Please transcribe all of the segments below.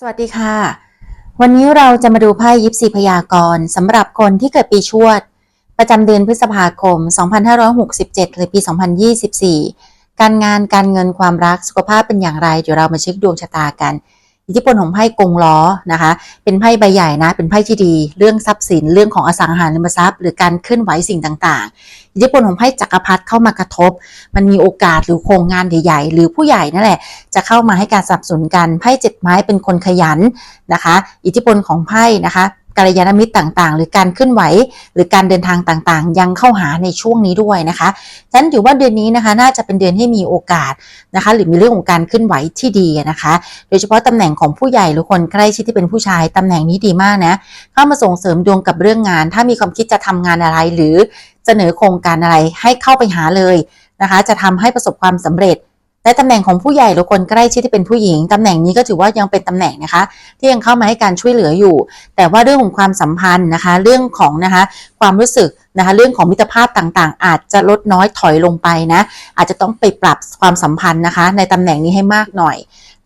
สวัสดีค่ะ วันนี้เราจะมาดูไพ่ยิปซีพยากรณ์สำหรับคนที่เกิดปีชวด ประจำเดือนพฤษภาคม 2567 หรือปี 2024 การงานการเงินความรักสุขภาพเป็นอย่างไร เดี๋ยวเรามาเช็คดวงชะตากัน อิทธิพลของไพ่กงล้อนะคะ เป็นไพ่ใบใหญ่นะ เป็นไพ่ที่ดี เรื่องทรัพย์สิน เรื่องของอสังหาริมทรัพย์ หรือการเคลื่อนไหวสิ่งต่างๆ อิทธิพลของไพ่จักรพรรดิเข้ามากระทบ มันมีโอกาสหรือโครงงานใหญ่ๆ หรือผู้ใหญ่นั่นแหละ จะเข้ามาให้การสนับสนุนกัน ไพ่เจ็ดไม้เป็นคนขยันนะคะ อิทธิพลของไพ่นะคะ กัลยาณมิตรต่างๆ หรือการเคลื่อนไหว หรือการเดินทางต่างๆ ยังเข้าหาในช่วงนี้ด้วยนะคะฉะนั้นถือว่าเดือนนี้นะคะน่าจะเป็นเดือนที่มีโอกาสนะคะ หรือมีเรื่องของการเคลื่อนไหวที่ดีนะคะ โดยเฉพาะตำแหน่งของผู้ใหญ่หรือคนใกล้ชิดที่เป็นผู้ชายตำแหน่งนี้ดีมากนะเข้ามาส่งเสริมดวงกับเรื่องงาน ถ้ามีความคิดจะทำงานอะไร หรือเสนอโครงการอะไรให้เข้าไปหาเลยนะคะ จะทำให้ประสบความสำเร็จ และตำแหน่งของผู้ใหญ่หรือคนใกล้ชิดที่เป็นผู้หญิงตำแหน่งนี้ก็ถือว่ายังเป็นตำแหน่งนะคะ ที่ยังเข้ามาให้การช่วยเหลืออยู่ แต่ว่าเรื่องของความสัมพันธ์นะคะ เรื่องของนะคะความรู้สึกนะคะเรื่องของมิตรภาพต่างๆ อาจจะลดน้อยถอยลงไปนะอาจจะต้องไปปรับความสัมพันธ์นะคะ ในตำแหน่งนี้ให้มากหน่อย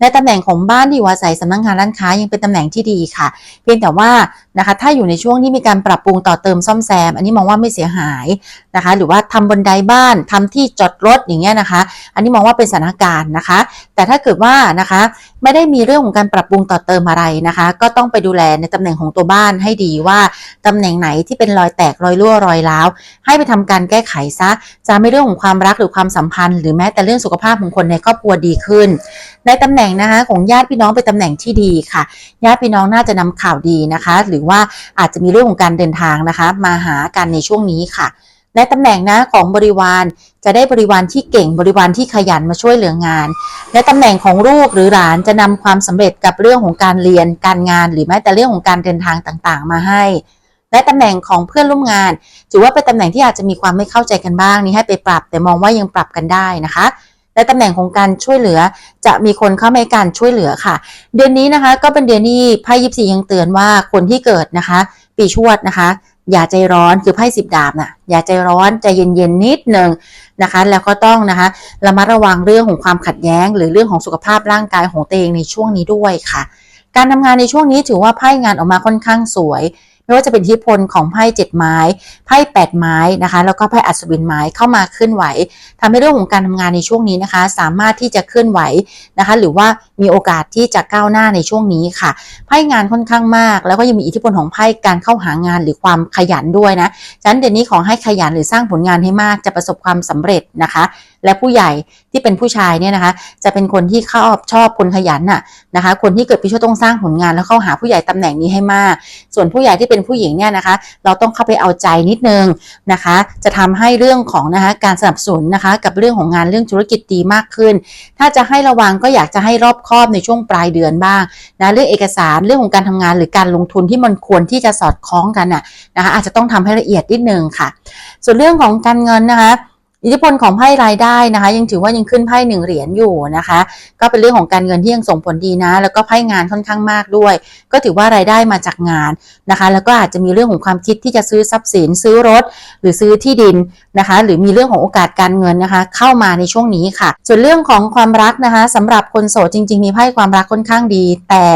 ในตำแหน่งของบ้านที่อยู่อาศัยสำนักงานร้านค้ายังเป็นตำแหน่งที่ดีค่ะ เพียงแต่ว่านะคะถ้าอยู่ในช่วงที่มีการปรับปรุงต่อเติมซ่อมแซม อันนี้มองว่าไม่เสียหายนะคะ หรือว่าทำบนไดบ้านทำที่จอดรถอย่างเงี้ยนะคะ อันนี้มองว่าเป็นสถานการณ์นะคะ แต่ถ้าเกิดว่านะคะไม่ได้มีเรื่องของการปรับปรุงต่อเติมอะไรนะคะ ก็ต้องไปดูแลในตำแหน่งของตัวบ้านให้ดีว่าตำแหน่งไหนที่เป็นรอยแตกรอยรั่วรอยร้าวให้ไปทำการแก้ไขซะจะไม่เรื่องของความรักหรือความสัมพันธ์ หรือแม้แต่เรื่องสุขภาพของคนในครอบครัวดีขึ้นในตำแหน่งนะคะของญาติพี่น้องเป็นตำแหน่งที่ดีค่ะ ญาติพี่น้องน่าจะนำข่าวดีนะคะ หรือว่าอาจจะมีเรื่องของการเดินทางนะคะ มาหากันในช่วงนี้ค่ะในตำแหน่งนะของบริวารจะได้บริวารที่เก่งบริวารที่ขยันมาช่วยเหลืองาน ในตำแหน่งของลูกหรือหลานจะนำความสำเร็จกับเรื่องของการเรียนการงาน หรือแม้แต่เรื่องของการเดินทางต่างๆ มาให้และตำแหน่งของเพื่อนร่วมงาน ถือว่าเป็นตำแหน่งที่อาจจะมีความไม่เข้าใจกันบ้างนี่ให้ไปปรับ แต่มองว่ายังปรับกันได้นะคะ และตำแหน่งของการช่วยเหลือ จะมีคนเข้ามาให้การช่วยเหลือค่ะ เดือนนี้นะคะก็เป็นเดือนที่ไพ่ยิปซียังเตือนว่าคนที่เกิดนะคะ ปีชวดนะคะ อย่าใจร้อนคือไพ่สิบดาบน่ะอย่าใจร้อนใจเย็นๆนิดหนึ่งนะคะ แล้วก็ต้องนะคะระมัดระวังเรื่องของความขัดแย้ง หรือเรื่องของสุขภาพร่างกายของตัวเองในช่วงนี้ด้วยค่ะ การทำงานในช่วงนี้ถือว่าไพ่งานออกมาค่อนข้างสวย ไม่ว่าจะเป็นอิทธิพลของไพ่เจ็ดไม้ไพ่แปดไม้นะคะแล้วก็ไพ่อัศวินไม้เข้ามาเคลื่อนไหวทำให้เรื่องของการทำงานในช่วงนี้นะคะ สามารถที่จะเคลื่อนไหวนะคะ หรือว่ามีโอกาสที่จะก้าวหน้าในช่วงนี้ค่ะไพ่งานค่อนข้างมาก แล้วก็ยังมีอิทธิพลของไพ่การเข้าหางานหรือความขยันด้วยนะฉะนั้นเดือนนี้ขอให้ขยันหรือสร้างผลงานให้มากจะประสบความสำเร็จนะคะ และผู้ใหญ่ที่เป็นผู้ชายเนี่ยนะคะ จะเป็นคนที่เข้าชอบคนขยันน่ะนะคะ คนที่เกิดปีชวดต้องสร้างผลงานแล้วเข้าหาผู้ใหญ่ตำแหน่งนี้ให้มาก ส่วนผู้ใหญ่ที่เป็นผู้หญิงเนี่ยนะคะ เราต้องเข้าไปเอาใจนิดนึงนะคะ จะทำให้เรื่องของนะคะการสนับสนุนนะคะ กับเรื่องของงานเรื่องธุรกิจดีมากขึ้น ถ้าจะให้ระวังก็อยากจะให้รอบคอบในช่วงปลายเดือนบ้างนะเรื่องเอกสารเรื่องของการทำงานหรือการลงทุนที่มันควรที่จะสอดคล้องกันน่ะนะคะ อาจจะต้องทำให้ละเอียดนิดนึงค่ะ ส่วนเรื่องของการเงินนะคะ อิทธิพลของไพ่รายได้นะคะ ยังถือว่ายังขึ้นไพ่หนึ่งเหรียญอยู่นะคะ ก็เป็นเรื่องของการเงินที่ยังส่งผลดีนะ แล้วก็ไพ่งานค่อนข้างมากด้วย ก็ถือว่ารายได้มาจากงานนะคะ แล้วก็อาจจะมีเรื่องของความคิดที่จะซื้อทรัพย์สิน ซื้อรถ หรือซื้อที่ดินนะคะ หรือมีเรื่องของโอกาสการเงินนะคะ เข้ามาในช่วงนี้ค่ะ ส่วนเรื่องของความรักนะคะสำหรับคนโสดจริง ๆ มีไพ่ความรักค่อนข้างดีแต่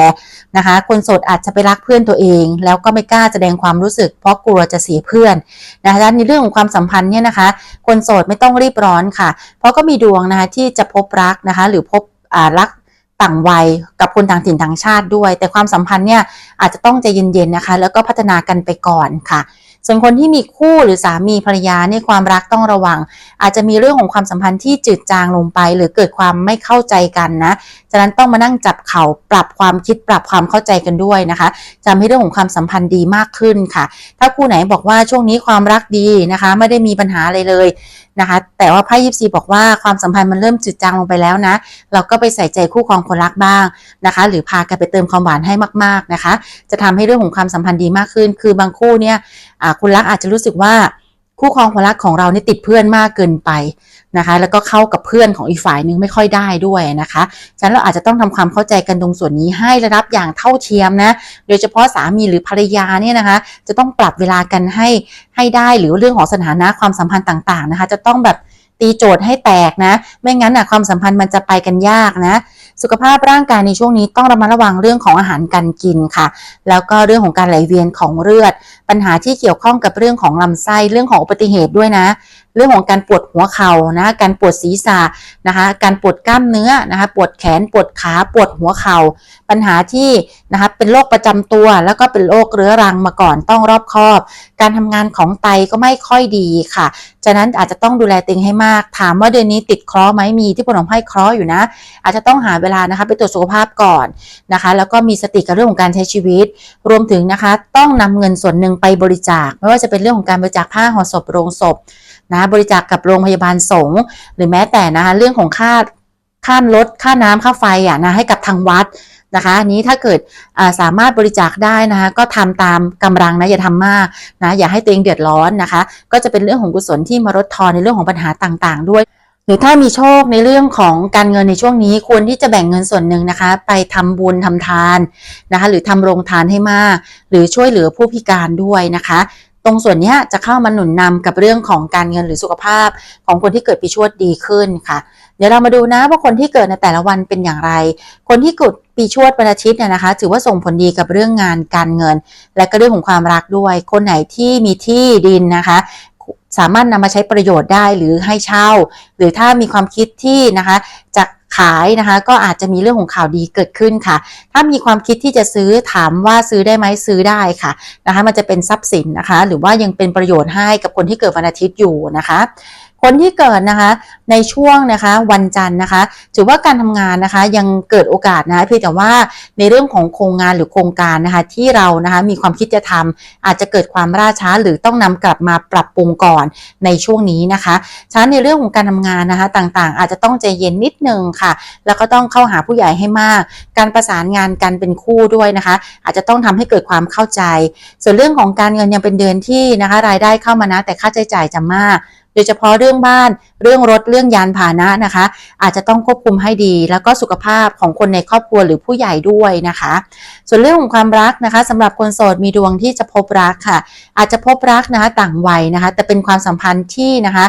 นะคะ คนโสดอาจจะไปรักเพื่อนตัวเอง แล้วก็ไม่กล้าแสดงความรู้สึก เพราะกลัวจะเสียเพื่อนนะคะในเรื่องของความสัมพันธ์เนี่ยนะคะ คนโสดไม่ต้องรีบร้อนค่ะ เพราะก็มีดวงนะคะที่จะพบรักนะคะ หรือพบอรักต่างวัยกับคนต่างถิ่นต่างชาติด้วย แต่ความสัมพันธ์เนี่ยอาจจะต้องใจเย็นๆนะคะ แล้วก็พัฒนากันไปก่อนค่ะ ส่วนคนที่มีคู่หรือสามีภรรยาเนี่ยความรักต้องระวัง อาจจะมีเรื่องของความสัมพันธ์ที่จืดจางลงไป หรือเกิดความไม่เข้าใจกันนะฉะนั้นต้องมานั่งจับเข่าปรับความคิดปรับความเข้าใจกันด้วยนะคะจะทำให้เรื่องของความสัมพันธ์ดีมากขึ้นค่ะ ถ้าคู่ไหนบอกว่าช่วงนี้ความรักดีนะคะ ไม่ได้มีปัญหาอะไรเลยนะคะแต่ว่าไพ่ยิปซีบอกว่าความสัมพันธ์มันเริ่มจืดจางลงไปแล้วนะ เราก็ไปใส่ใจคู่ครองคนรักบ้างนะคะ หรือพากันไปเติมความหวานให้มาก ๆนะคะ จะทำให้เรื่องของความสัมพันธ์ดีมากขึ้น คือบางคู่เนี่ย คุณรักอาจจะรู้สึกว่าคู่ครองคนรักของเราเนี่ยติดเพื่อนมากเกินไปนะคะ แล้วก็เข้ากับเพื่อนของอีกฝ่ายนึงไม่ค่อยได้ด้วยนะคะฉะนั้นเราอาจจะต้องทำความเข้าใจกันตรงส่วนนี้ให้ระดับอย่างเท่าเทียมนะ โดยเฉพาะสามีหรือภรรยาเนี่ยนะคะ จะต้องปรับเวลากันให้ให้ได้หรือเรื่องของสถานะความสัมพันธ์ต่างๆนะคะ จะต้องแบบตีโจทย์ให้แตกนะ ไม่งั้นอะความสัมพันธ์มันจะไปกันยากนะ สุขภาพร่างกายในช่วงนี้ต้องระมัดระวังเรื่องของอาหารการกินค่ะ แล้วก็เรื่องของการไหลเวียนของเลือด ปัญหาที่เกี่ยวข้องกับเรื่องของลำไส้เรื่องของอุบัติเหตุด้วยนะ เรื่องของการปวดหัวเข่านะการปวดศีรษะนะคะการปวดกล้ามเนื้อนะคะปวดแขนปวดขาปวดหัวเข่าปัญหาที่นะคะเป็นโรคประจำตัว แล้วก็เป็นโรคเรื้อรังมาก่อนต้องรอบคอบ การทำงานของไตก็ไม่ค่อยดีค่ะฉะนั้นอาจจะต้องดูแลตัวเองให้มาก ถามว่าเดือนนี้ติดเคราะห์ไหมมีที่ผลของไพ่เคราะห์อยู่นะ อาจจะต้องหาเวลานะคะไปตรวจสุขภาพก่อนนะคะ แล้วก็มีสติกับเรื่องของการใช้ชีวิต รวมถึงนะคะ ต้องนำเงินส่วนหนึ่งไปบริจาค ไม่ว่าจะเป็นเรื่องของการบริจาคผ้าห่อศพโรงศพ นะบริจาคกับโรงพยาบาลสงฆ์หรือแม้แต่นะคะเรื่องของค่าค่ารถค่าน้ำค่าไฟอะนะให้กับทางวัดนะคะนี้ถ้าเกิดาสามารถบริจาคได้นะคะก็ทำตามกำลังนะอย่าทำมากนะอย่าให้ตัวเองเดือดร้อนนะคะ ก็จะเป็นเรื่องของกุศลที่มาลดทอนในเรื่องของปัญหาต่างๆ ด้วย หรือถ้ามีโชคในเรื่องของการเงินในช่วงนี้ควรที่จะแบ่งเงินส่วนหนึ่งนะคะ ไปทำบุญทำทานนะคะ หรือทำโรงทานให้มาก หรือช่วยเหลือผู้พิการด้วยนะคะ ตรงส่วนนี้จะเข้ามาหนุนนำกับเรื่องของการเงินหรือสุขภาพ ของคนที่เกิดปีชวดดีขึ้นค่ะ เดี๋ยวเรามาดูนะว่าคนที่เกิดในแต่ละวันเป็นอย่างไร คนที่เกิดปีชวดวันอาทิตย์เนี่ยนะคะ ถือว่าส่งผลดีกับเรื่องงานการเงิน และก็เรื่องของความรักด้วย คนไหนที่มีที่ดินนะคะ สามารถนำมาใช้ประโยชน์ได้หรือให้เช่า หรือถ้ามีความคิดที่นะคะจะ ขายนะคะ ก็อาจจะมีเรื่องของข่าวดีเกิดขึ้นค่ะ ถ้ามีความคิดที่จะซื้อถามว่าซื้อได้ไหมซื้อได้ค่ะนะคะ มันจะเป็นทรัพย์สินนะคะ หรือว่ายังเป็นประโยชน์ให้กับคนที่เกิดวันอาทิตย์อยู่นะคะ คนที่เกิดนะคะในช่วงนะคะวันจันทร์นะคะ ถือว่าการทำงานนะคะยังเกิดโอกาสนะเพียงแต่ว่าในเรื่องของโครงงานหรือโครงการนะคะที่เรานะคะมีความคิดจะทำอาจจะเกิดความล่าช้าหรือต้องนำกลับมาปรับปรุงก่อนในช่วงนี้นะคะฉะนั้นในเรื่องของการทำงานนะคะต่างๆ อาจจะต้องใจเย็นนิดนึงค่ะ แล้วก็ต้องเข้าหาผู้ใหญ่ให้มาก การประสานงานกันเป็นคู่ด้วยนะคะ อาจจะต้องทำให้เกิดความเข้าใจ ส่วนเรื่องของการเงินยังเป็นเดือนที่นะคะรายได้เข้ามานะแต่ค่าใช้จ่ายจะมาก โดยเฉพาะเรื่องบ้าน เรื่องรถเรื่องยานพาหนะนะคะ อาจจะต้องควบคุมให้ดี แล้วก็สุขภาพของคนในครอบครัวหรือผู้ใหญ่ด้วยนะคะ ส่วนเรื่องของความรักนะคะสำหรับคนโสดมีดวงที่จะพบรักค่ะ อาจจะพบรักนะคะต่างวัยนะคะ แต่เป็นความสัมพันธ์ที่นะคะ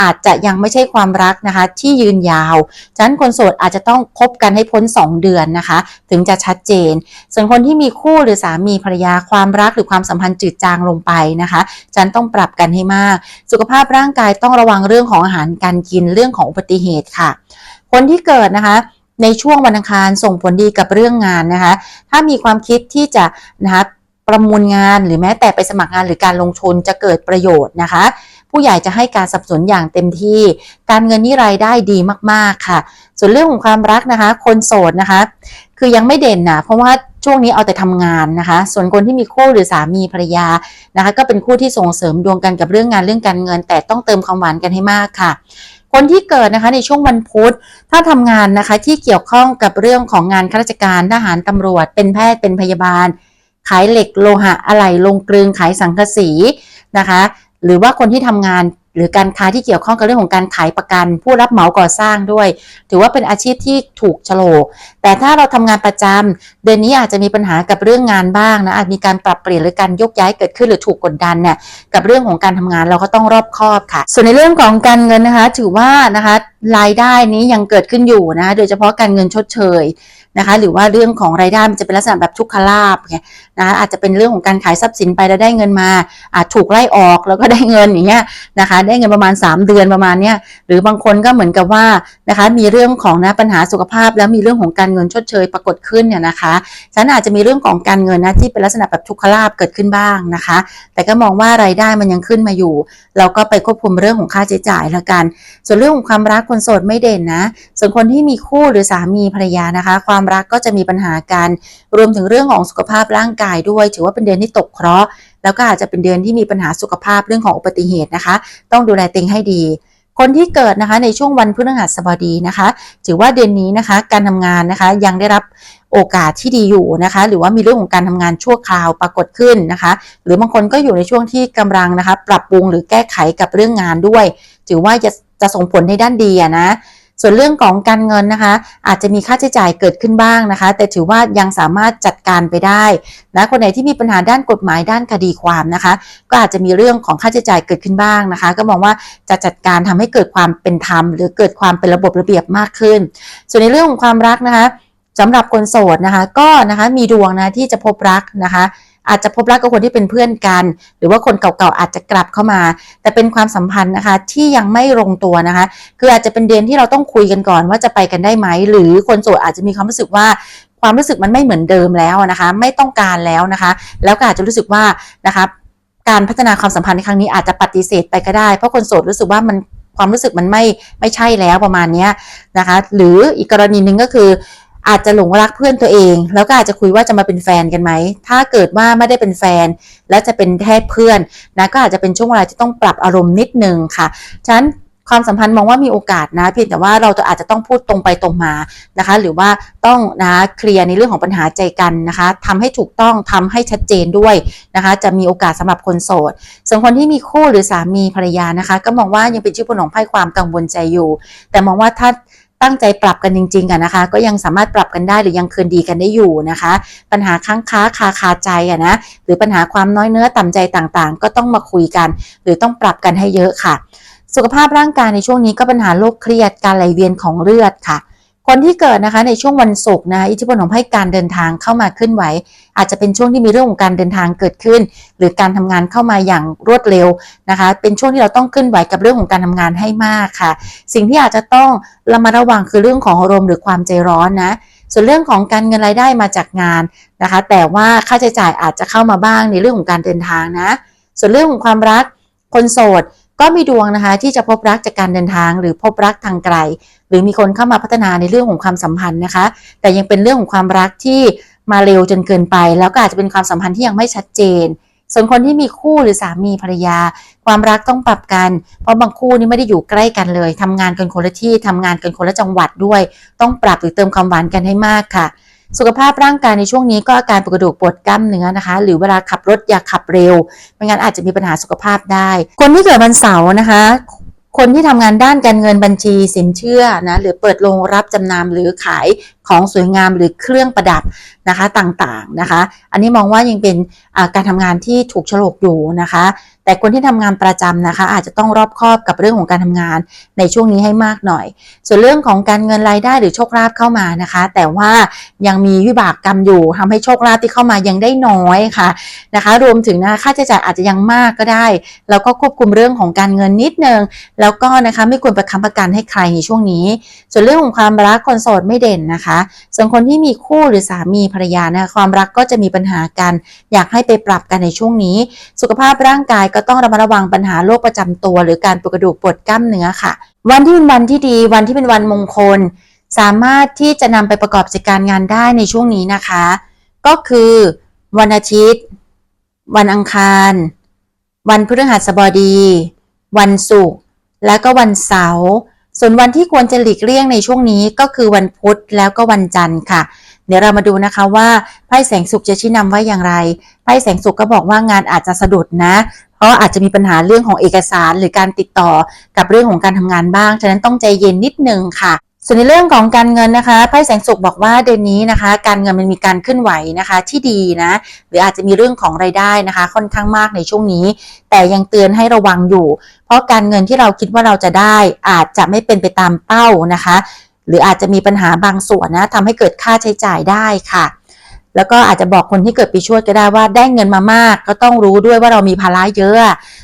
อาจจะยังไม่ใช่ความรักนะคะ ที่ยืนยาวฉะนั้นคนโสดอาจจะต้องคบกันให้พ้น 2 เดือนนะคะ ถึงจะชัดเจน ส่วนคนที่มีคู่หรือสามีภรรยาความรักหรือความสัมพันธ์จืดจางลงไปนะคะฉะนันต้องปรับกันให้มาก สุขภาพร่างกายต้องระวังเรื่องของอาหารการกินเรื่องของอุบัติเหตุค่ะ คนที่เกิดนะคะในช่วงวันอังคารส่งผลดีกับเรื่องงานนะคะ ถ้ามีความคิดที่จะนะคะประมูลงานหรือแม้แต่ไปสมัครงานหรือการลงทุนจะเกิดประโยชน์นะคะ ผู้ใหญ่จะให้การสนับสนุนอย่างเต็มที่ การเงินนี่รายได้ดีมากๆค่ะ ส่วนเรื่องของความรักนะคะ คนโสดนะคะ คือยังไม่เด่นนะเพราะว่า ช่วงนี้เอาแต่ทำงานนะคะ ส่วนคนที่มีคู่หรือสามีภรรยานะคะ ก็เป็นคู่ที่ส่งเสริมดวงกันกับเรื่องงานเรื่องการเงิน แต่ต้องเติมความหวานกันให้มากค่ะ คนที่เกิดนะคะในช่วงวันพุธถ้าทำงานนะคะที่เกี่ยวข้องกับเรื่องของงานข้าราชการทหารตำรวจ เป็นแพทย์เป็นพยาบาล ขายเหล็กโลหะอะไหล่ลงกลึงขายสังกะสีนะคะ หรือว่าคนที่ทำงานหรือการค้าที่เกี่ยวข้องกับเรื่องของการขายประกัน ผู้รับเหมาก่อสร้างด้วย ถือว่าเป็นอาชีพที่ถูกโฉลกแต่ถ้าเราทำงานประจำเดือนนี้อาจจะมีปัญหากับเรื่องงานบ้างนะอาจมีการปรับเปลี่ยนหรือการยกย้ายเกิดขึ้นหรือถูกกดดันเนี่ยกับเรื่องของการทำงานเราก็ต้องรอบคอบค่ะ ส่วนในเรื่องของการเงินนะคะ ถือว่านะคะรายได้นี้ยังเกิดขึ้นอยู่นะโดยเฉพาะการเงินชดเชย นะคะ หรือว่าเรื่องของรายได้มันจะเป็นลักษณะแบบทุกขลาบไงนะคะอาจจะเป็นเรื่องของการขายทรัพย์สินไปแล้วได้เงินมาอาจถูกไล่ออกแล้วก็ได้เงินอย่างเงี้ยนะคะ ได้เงินประมาณ 3 เดือนประมาณเนี้ยหรือบางคนก็เหมือนกับว่านะคะมีเรื่องของนะปัญหาสุขภาพ แล้วมีเรื่องของการเงินชดเชยปรากฏขึ้นเนี่ยนะคะฉันอาจจะมีเรื่องของการเงินนะที่เป็นลักษณะแบบทุกขลาบเกิดขึ้นบ้างนะคะ แต่ก็มองว่ารายได้มันยังขึ้นมาอยู่ เราก็ไปควบคุมเรื่องของค่าใช้จ่ายละกัน ส่วนเรื่องของความรักคนโสดไม่เด่นนะ ส่วนคนที่มีคู่หรือสามีภรรยานะคะ ความรักก็จะมีปัญหากันรวมถึงเรื่องของสุขภาพร่างกายด้วย ถือว่าเป็นเดือนที่ตกเคราะห์แล้วก็อาจจะเป็นเดือนที่มีปัญหาสุขภาพเรื่องของอุบัติเหตุนะคะ ต้องดูแลตัวเองให้ดีคนที่เกิดนะคะในช่วงวันพฤหัสบดีนะคะ ถือว่าเดือนนี้นะคะ การทำงานนะคะยังได้รับโอกาสที่ดีอยู่นะคะ หรือว่ามีเรื่องของการทำงานชั่วคราวปรากฏขึ้นนะคะ หรือบางคนก็อยู่ในช่วงที่กำลังนะคะ ปรับปรุงหรือแก้ไขกับเรื่องงานด้วย ถือว่าจะจะส่งผลในด้านดีนะ ส่วนเรื่องของการเงินนะคะ อาจจะมีค่าใช้จ่ายเกิดขึ้นบ้างนะคะ แต่ถือว่ายังสามารถจัดการไปได้นะคนไหนที่มีปัญหาด้านกฎหมายด้านคดีความนะคะ ก็อาจจะมีเรื่องของค่าใช้จ่ายเกิดขึ้นบ้างนะคะ ก็มองว่าจะจัดการทำให้เกิดความเป็นธรรม หรือเกิดความเป็นระบบระเบียบมากขึ้น ส่วนในเรื่องของความรักนะคะสำหรับคนโสดนะคะ ก็นะคะมีดวงนะที่จะพบรักนะคะ อาจจะพบรักกับคนที่เป็นเพื่อนกัน หรือว่าคนเก่าๆอาจจะกลับเข้ามา แต่เป็นความสัมพันธ์นะคะที่ยังไม่ลงตัวนะคะ คืออาจจะเป็นเดือนที่เราต้องคุยกันก่อนว่าจะไปกันได้ไหม หรือคนโสดอาจจะมีความรู้สึกว่าความรู้สึกมันไม่เหมือนเดิมแล้วนะคะ ไม่ต้องการแล้วนะคะ แล้วก็อาจจะรู้สึกว่านะคะการพัฒนาความสัมพันธ์ในครั้งนี้อาจจะปฏิเสธไปก็ได้ เพราะคนโสดรู้สึกว่ามันความรู้สึกมันไม่ไม่ใช่แล้วประมาณนี้นะคะ หรืออีกกรณีหนึ่งก็คือ อาจจะหลงรักเพื่อนตัวเอง แล้วก็อาจจะคุยว่าจะมาเป็นแฟนกันไหม ถ้าเกิดว่าไม่ได้เป็นแฟน และจะเป็นแค่เพื่อนนะก็อาจจะเป็นช่วงเวลาที่ต้องปรับอารมณ์นิดนึงค่ะฉะนั้นความสัมพันธ์มองว่ามีโอกาสนะเพียงแต่ว่าเราจะอาจจะต้องพูดตรงไปตรงมานะคะ หรือว่าต้องนะเคลียร์ในเรื่องของปัญหาใจกันนะคะทำให้ถูกต้องทำให้ชัดเจนด้วยนะคะ จะมีโอกาสสำหรับคนโสดส่วนคนที่มีคู่หรือสามีภรรยานะคะ ก็มองว่ายังเป็นชื่อพลของไพ่ความกังวลใจอยู่ แต่มองว่าถ้า ตั้งใจปรับกันจริงๆอะนะคะ ก็ยังสามารถปรับกันได้หรือยังคืนดีกันได้อยู่นะคะ ปัญหาค้างค้าคาคาใจอะนะหรือปัญหาความน้อยเนื้อต่ำใจต่างๆ ก็ต้องมาคุยกัน หรือต้องปรับกันให้เยอะค่ะ สุขภาพร่างกายในช่วงนี้ก็ปัญหาโรคเครียดการไหลเวียนของเลือดค่ะ คนที่เกิดนะคะในช่วงวันศุกร์นะอิทธิพลของให้การเดินทางเข้ามาเคลื่อนไหว อาจจะเป็นช่วงที่มีเรื่องของการเดินทางเกิดขึ้น หรือการทำงานเข้ามาอย่างรวดเร็วนะคะ เป็นช่วงที่เราต้องเคลื่อนไหวกับเรื่องของการทำงานให้มากค่ะ สิ่งที่อาจจะต้องระมัดระวังคือเรื่องของอารมณ์หรือความใจร้อนนะส่วนเรื่องของการเงินรายได้มาจากงานนะคะ แต่ว่าค่าใช้จ่ายอาจจะเข้ามาบ้างในเรื่องของการเดินทางนะ ส่วนเรื่องของความรักคนโสด ก็มีดวงนะคะที่จะพบรักจากการเดินทาง หรือพบรักทางไกล หรือมีคนเข้ามาพัฒนาในเรื่องของความสัมพันธ์นะคะ แต่ยังเป็นเรื่องของความรักที่มาเร็วจนเกินไป แล้วก็อาจจะเป็นความสัมพันธ์ที่ยังไม่ชัดเจน ส่วนคนที่มีคู่หรือสามีภรรยา ความรักต้องปรับกัน เพราะบางคู่นี่ไม่ได้อยู่ใกล้กันเลยทำงานกันคนละที่ทำงานกันคนละจังหวัดด้วย ต้องปรับหรือเติมความหวานกันให้มากค่ะ สุขภาพร่างกายในช่วงนี้ก็อาการปวดกระดูกปวดกล้ามเนื้อนะคะ หรือเวลาขับรถอย่าขับเร็วไม่งั้นอาจจะมีปัญหาสุขภาพได้ คนที่เกิดวันเสาร์นะคะ คนที่ทำงานด้านการเงินบัญชีสินเชื่อนะหรือเปิดโรงรับจำนำหรือขาย ของสวยงามหรือเครื่องประดับนะคะต่างๆนะคะ อันนี้มองว่ายังเป็นการทำงานที่ถูกฉลกอยู่นะคะ แต่คนที่ทำงานประจำนะคะ อาจจะต้องรอบคอบกับเรื่องของการทำงานในช่วงนี้ให้มากหน่อย ส่วนเรื่องของการเงินรายได้หรือโชคลาภเข้ามานะคะ แต่ว่ายังมีวิบากกรรมอยู่ทำให้โชคลาภที่เข้ามายังได้น้อยค่ะนะคะ รวมถึงนะค่าใช้จ่ายอาจจะยังมากก็ได้ แล้วก็ควบคุมเรื่องของการเงินนิดนึงแล้วก็นะคะไม่ควรประคำประกันให้ใครในช่วงนี้ ส่วนเรื่องของความรักคนโสดไม่เด่นนะคะส่วนคนที่มีคู่หรือสามีภรรยานะความรักก็จะมีปัญหากัน อยากให้ไปปรับกันในช่วงนี้ สุขภาพร่างกายก็ต้องระมัดระวังปัญหาโรคประจำตัว หรือการปวดกระดูกปวดกล้ามเนื้อค่ะ วันที่เป็นวันที่ดีวันที่เป็นวันมงคล สามารถที่จะนำไปประกอบกิจการงานได้ในช่วงนี้นะคะ ก็คือวันอาทิตย์ วันอังคาร วันพฤหัสบดี วันศุกร์และก็วันเสาร์ ส่วนวันที่ควรจะหลีกเลี่ยงในช่วงนี้ก็คือวันพุธแล้วก็วันจันทร์ค่ะ เดี๋ยวเรามาดูนะคะว่าไพ่แสงสุขจะชี้นำว่าอย่างไรไพ่แสงสุขก็บอกว่างานอาจจะสะดุดนะเพราะอาจจะมีปัญหาเรื่องของเอกสารหรือการติดต่อกับเรื่องของการทำงานบ้าง ฉะนั้นต้องใจเย็นนิดนึงค่ะ ส่วนในเรื่องของการเงินนะคะไพ่แสงสุขบอกว่าเดือนนี้นะคะ การเงินมันมีการเคลื่อนไหวนะคะที่ดีนะหรืออาจจะมีเรื่องของรายได้นะคะ ค่อนข้างมากในช่วงนี้ แต่ยังเตือนให้ระวังอยู่ เพราะการเงินที่เราคิดว่าเราจะได้อาจจะไม่เป็นไปตามเป้านะคะ หรืออาจจะมีปัญหาบางส่วนนะทำให้เกิดค่าใช้จ่ายได้ค่ะ แล้วก็อาจจะบอกคนที่เกิดปีชวดก็ได้ว่าได้เงินมามาก ก็ต้องรู้ด้วยว่าเรามีภาระเยอะ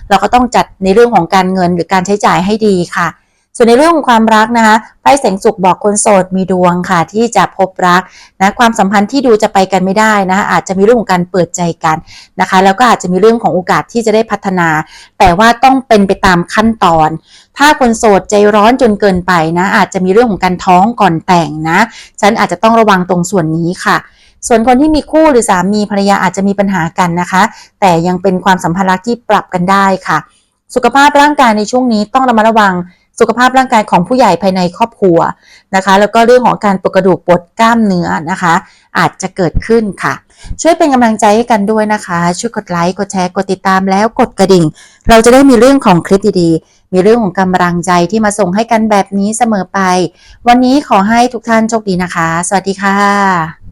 เราก็ต้องจัดในเรื่องของการเงินหรือการใช้จ่ายให้ดีค่ะ ส่วนในเรื่องของความรักนะคะไพ่แสงสุขบอกคนโสดมีดวงค่ะที่จะพบรักนะความสัมพันธ์ที่ดูจะไปกันไม่ได้นะอาจจะมีเรื่องของการเปิดใจกันนะคะ แล้วก็อาจจะมีเรื่องของโอกาสที่จะได้พัฒนา แต่ว่าต้องเป็นไปตามขั้นตอน ถ้าคนโสดใจร้อนจนเกินไปนะ อาจจะมีเรื่องของการท้องก่อนแต่งนะ ฉันอาจจะต้องระวังตรงส่วนนี้ค่ะส่วนคนที่มีคู่หรือสามีภรรยาอาจจะมีปัญหากันนะคะ แต่ยังเป็นความสัมพันธ์รักที่ปรับกันได้ค่ะ สุขภาพร่างกายในช่วงนี้ต้องระมัดระวัง สุขภาพร่างกายของผู้ใหญ่ภายในครอบครัวนะคะ แล้วก็เรื่องของการปวดกระดูกปวดกล้ามเนื้อนะคะ อาจจะเกิดขึ้นค่ะ ช่วยเป็นกำลังใจให้กันด้วยนะคะ ช่วยกดไลค์กดแชร์กดติดตามแล้วกดกระดิ่ง เราจะได้มีเรื่องของคลิปดีๆ มีเรื่องของกำลังใจที่มาส่งให้กันแบบนี้เสมอไป วันนี้ขอให้ทุกท่านโชคดีนะคะ สวัสดีค่ะ